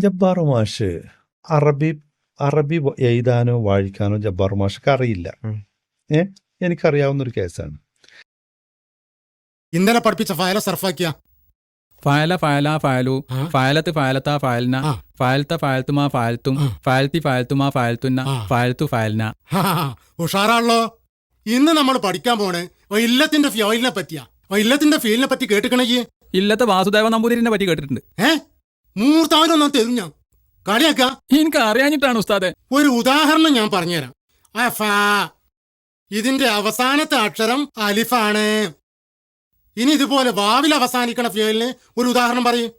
ജബ്ബാർ മാഷ് അറബി അറബി എഴുതാനോ വായിക്കാനോ ജബ്ബാർ മാഷക്ക് അറിയില്ല. ഏ? എനിക്കറിയാവുന്ന ഒരു കേസാണ്. ഇന്നലെ പഠിപ്പിച്ച ഫയല സർഫാക്കിയ? ഫയല ഫയല ഫയലു. ഫയലത്ത് ഫയലത്ത ഫയൽന. ഫയൽത്ത ഫയലത്ത ഫയൽത്തുമാ ഫയൽത്തും. ഫയൽത്തി ഫയൽത്തുമാ ഫയൽത്തുന്ന. ഫയൽത്തു ഫയൽന. ഉഷാറാണല്ലോ. ഇന്ന് നമ്മൾ പഠിക്കാൻ പോണേ ഇല്ലത്തിന്റെ ഫയലിനെ പറ്റിയാ. ഇല്ലത്തിന്റെ ഫീലിനെ പറ്റി കേട്ടിക്കണേ ഇല്ലത്തെ വാസുദേവ നമ്പൂതിരിനെ പറ്റി കേട്ടിട്ടുണ്ട്. ഏ? മൂർത്താവിനൊന്നും തരും ഞാൻ. കളിയാക്ക? എനിക്ക് അറിയാഞ്ഞിട്ടാണ് ഉസ്താദെ. ഒരു ഉദാഹരണം ഞാൻ പറഞ്ഞുതരാം. ഇതിന്റെ അവസാനത്തെ അക്ഷരം അലിഫാണ്. ഇനി ഇതുപോലെ വാവിൽ അവസാനിക്കണ ഫ്യൂലിന് ഒരു ഉദാഹരണം പറയും.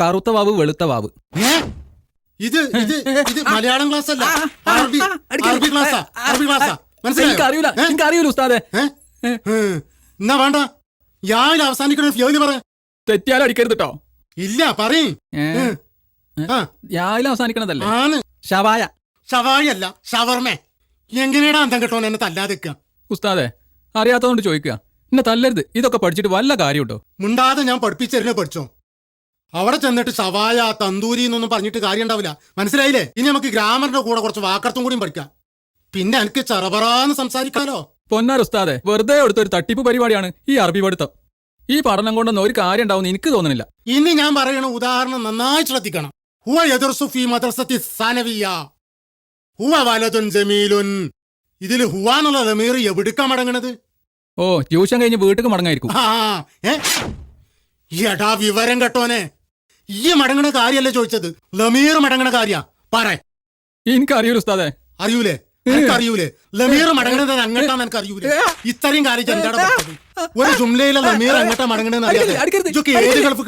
കറുത്ത വാവ് വെളുത്ത വാവ്. ഇത് ഇത് ഇത് മലയാളം ക്ലാസ് അല്ല അറബി അറബി ക്ലാസ്സാ അറബി ക്ലാസ്സാ. മനസ്സിലായോ? എനിക്കറിയൂല. ഏ? എനിക്കറിയൂല ഉസ്താദെ. എന്നാ വേണ്ട. യായിൽ അവസാനിക്കണ ഫിയോൽ പറ. തെറ്റിയാലും അടിക്കരുത് കേട്ടോ ഇല്ല പറയും. ആ. രാവിലെ അവസാനിക്കണതല്ലേ? ആണ്. ഷവായ ഷവായ അല്ല ഷവർമേ. എങ്ങനെയാടാ അന്തം കിട്ടോ എന്നെ തല്ലാതിക്ക ഉസ്താദെ അറിയാത്തതുകൊണ്ട് ചോദിക്കുക. എന്നെ തല്ലരുത്. ഇതൊക്കെ പഠിച്ചിട്ട് വല്ല കാര്യമുണ്ടോ? മുണ്ടാതെ ഞാൻ പഠിപ്പിച്ചെന്നെ പഠിച്ചോ? അവിടെ ചെന്നിട്ട് സവായ തന്തൂരി എന്നൊന്നും പറഞ്ഞിട്ട് കാര്യം ഉണ്ടാവില്ല മനസ്സിലായില്ലേ? ഇനി നമുക്ക് ഗ്രാമറിന്റെ കൂടെ കുറച്ച് വാക്കർത്തും കൂടിയും പഠിക്കാം. പിന്നെ എനിക്ക് ചെറപറാന്ന് സംസാരിക്കാലോ? പൊന്നാർ ഉസ്താദെ വെറുതെ എടുത്തൊരു തട്ടിപ്പ് പരിപാടിയാണ് ഈ അറബി പഠിത്തം. ഈ പഠനം കൊണ്ടൊന്നും ഒരു കാര്യം ഉണ്ടാവും എനിക്ക് തോന്നുന്നില്ല. ഇനി ഞാൻ പറയണ ഉദാഹരണം നന്നായി ശ്രദ്ധിക്കണം. ഹുവ ഫീ മദ്രസത്തി സാനവിയ ഹുവ വലതുൻ ജമീലുൻ. ഇതിൽ ഹുവ എന്നുള്ള ലമീർ എവിടുക്കാ മടങ്ങണത്? ഓ ട്യൂഷൻ കഴിഞ്ഞ് വീട്ടിൽ മടങ്ങായിരിക്കും. ആ ഏ? എടാ വിവരം കേട്ടോനെ. ഈ മടങ്ങണ കാര്യല്ലേ ചോദിച്ചത്? ലമീർ മടങ്ങണ കാര്യ. പറ. എനിക്കറിയൂല ഉസ്താദേ. അറിയൂലേ? അറിയൂലേ ലമീർ മടങ്ങണത് അങ്ങട്ടാന്ന് എനിക്ക് അറിയൂലേ ഇത്രയും കാര്യം ഒരു ജുംലയിലെ ലമീർ അങ്ങട്ടാ മടങ്ങണെന്ന് അറിയാതെ? ഏത് ഗൾഫ്